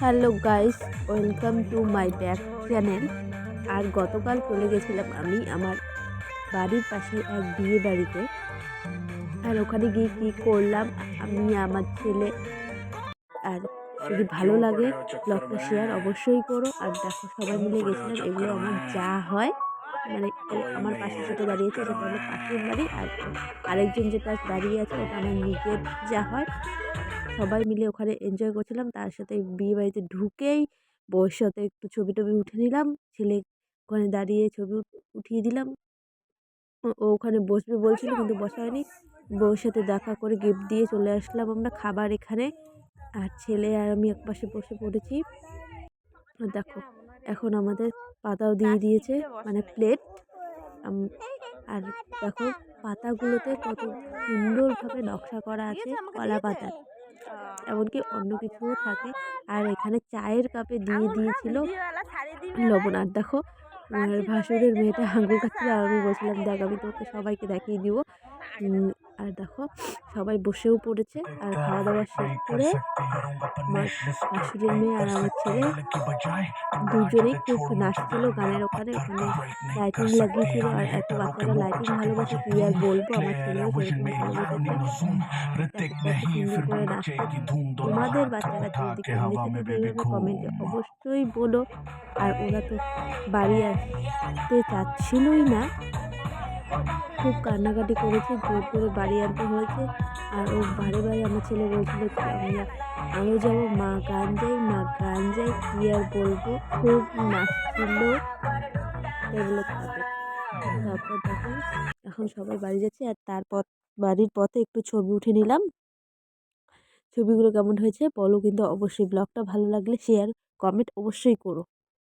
Hello guys, welcome to my back channel. আর গতকাল চলে গেছিলাম আমি আমার বাড়ির পাশে এক বিয়ে বাড়িতে। আর ওখানে গিয়ে কী করলাম, আমি, আমার ছেলে। আর যদি ভালো লাগে, ব্লগটা শেয়ার অবশ্যই করো। আর দেখো সবাই মিলে গেছিলাম, এগুলো আমার যা হয়। মানে আমার পাশে যেটা দাঁড়িয়েছে সেটা হলো পাশের বাড়ি। আর আরেকজন যেটা দাঁড়িয়ে আছে ওটা আমার নিজের যা হয়। সবাই মিলে ওখানে এনজয় করছিলাম। তার সাথে বিয়ে বাড়িতে ঢুকেই বউয়ের সাথে একটু ছবি টবি উঠে নিলাম। ছেলে ওখানে দাঁড়িয়ে ছবি উঠিয়ে দিলাম। ও ওখানে বসবে বলছিল কিন্তু বসা হয়নি। বউয়ের সাথে দেখা করে গিফট দিয়ে চলে আসলাম আমরা খাবার এখানে। আর ছেলে আর আমি একপাশে বসে পড়েছি। দেখো। এখন আমাদের পাতাও দিয়ে দিয়েছে মানে প্লেট আর দেখো পাতাগুলোতে কত সুন্দরভাবে নকশা করা আছে কলা পাতার। এমনকি অন্য কিছুও থাকে। আর এখানে চায়ের কাপে দিয়ে দিয়েছিল লবণ আর দেখো ভাসুরের মেয়েটা আঙুল কাটছিল আর আমি বলছিলাম দেখ আমি তোকে সবাইকে দেখিয়ে দিব। আর দেখো সবাই বসেও পড়েছে আর খাওয়া দাওয়া শেষ করে আমার মেয়ে আর আমার ছেলে দুজনেই খুব নাচছিল গানের ওখানে ওখানে লাইটিং লাগিয়েছিল আর এত বাচ্চারা লাইটিং ভালোবাসে কি আর বলব? আমার ছেলেও সেরকম করে নাচতে তোমাদের বাচ্চারা যদি কমেন্টে অবশ্যই বলো। আর ওরা তো বাড়ি আসতে চাচ্ছিলই না। খুব কান্নাকাটি করেছে, জোর করে বাড়ি আনতে হয়েছে। আর ও বারে বারে আমার ছেলে বলছিল আমরা আমিও যাব, মা গান যাই মা গান যাই কী আর বলব? খুব নাচছিল। এগুলো থাকে তারপর দেখো, এখন সবাই বাড়ি যাচ্ছে। আর তারপর বাড়ির পথে একটু ছবি উঠে নিলাম। ছবিগুলো কেমন হয়েছে বলো, কিন্তু অবশ্যই ব্লগটা ভালো লাগলে শেয়ার কমেন্ট অবশ্যই করো।